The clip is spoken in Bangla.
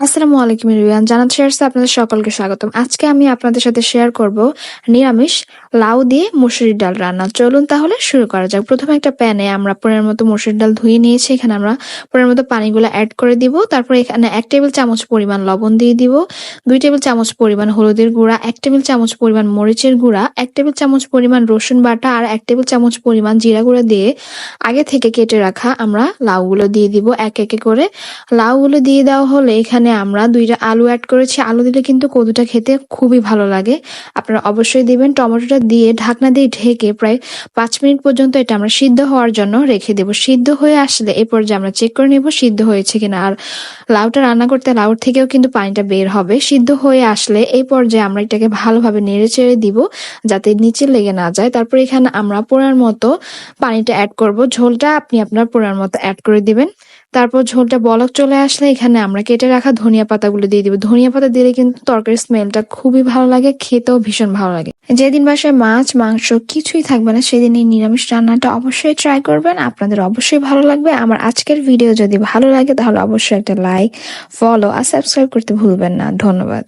আসসালামু আলাইকুম রিয়ান জানাত শেয়ারসে আপনাদের সকলকে স্বাগতম। আজকে আমি আপনাদের সাথে শেয়ার করব নিরামিষ লাউ দিয়ে মুসুরির ডাল রান্না। চলুন তাহলে শুরু করা যাক। প্রথমে একটা প্যানে আমরা পনেরো মতো মুসুরির ডাল ধুয়ে নিয়েছি। এখানে আমরা পনেরো মতো পানিগুলো অ্যাড করে দিব। তারপর এখানে এক টেবিল চামচ পরিমাণ লবণ দিয়ে দিব। দুই টেবিল চামচ পরিমাণ হলুদের গুঁড়া, এক টেবিল চামচ পরিমাণ মরিচের গুঁড়া, এক টেবিল চামচ পরিমাণ রসুন বাটা আর এক টেবিল চামচ পরিমাণ জিরা গুঁড়া দিয়ে আগে থেকে কেটে রাখা আমরা লাউগুলো দিয়ে দিব এক একে করে। লাউগুলো দিয়ে দেওয়া হলে এখানে আমরা দুইটা আলু অ্যাড করেছি। আলু দিলে কিন্তু কদুটা খেতে খুবই ভালো লাগে। আপনারা অবশ্যই দিবেন। টমেটোটা দিয়ে ঢাকনা দিয়ে ঢেকে প্রায় পাঁচ মিনিট পর্যন্ত এটা আমরা সিদ্ধ হওয়ার জন্য রেখে দেব। সিদ্ধ হয়ে আসলে এ পর্যায়ে আমরা চেক করে নেব সিদ্ধ হয়েছে কিনা। আর লাউটা রান্না করতে লাউর থেকেও কিন্তু পানিটা বের হবে। সিদ্ধ হয়ে আসলে এই পর্যায়ে আমরা এটাকে ভালোভাবে নেড়ে চেড়ে দিব যাতে নিচে লেগে না যায়। তারপর এখানে আমরা পোড়ার মতো পানিটা অ্যাড করব। ঝোলটা আপনি আপনার পোড়ার মতো অ্যাড করে দিবেন। তারপর ঝোলটা বলক চলে আসলে এখানে আমরা কেটে রাখা ধনিয়া পাতাগুলো দিয়ে দিব। ধনিয়া পাতা দিলে কিন্তু তরকারির স্মেলটা খুবই ভালো লাগে, খেতেও ভীষণ ভালো লাগে। যেদিন বাসায় মাছ, মাংস কিছুই থাকবে না, সেদিন এই নিরামিষ রান্নাটা অবশ্যই ট্রাই করবেন। আপনাদের অবশ্যই ভালো লাগবে। আমার আজকের ভিডিও যদি ভালো লাগে, তাহলে অবশ্যই একটা লাইক ফলো আর সাবস্ক্রাইব করতে ভুলবেন না। ধন্যবাদ।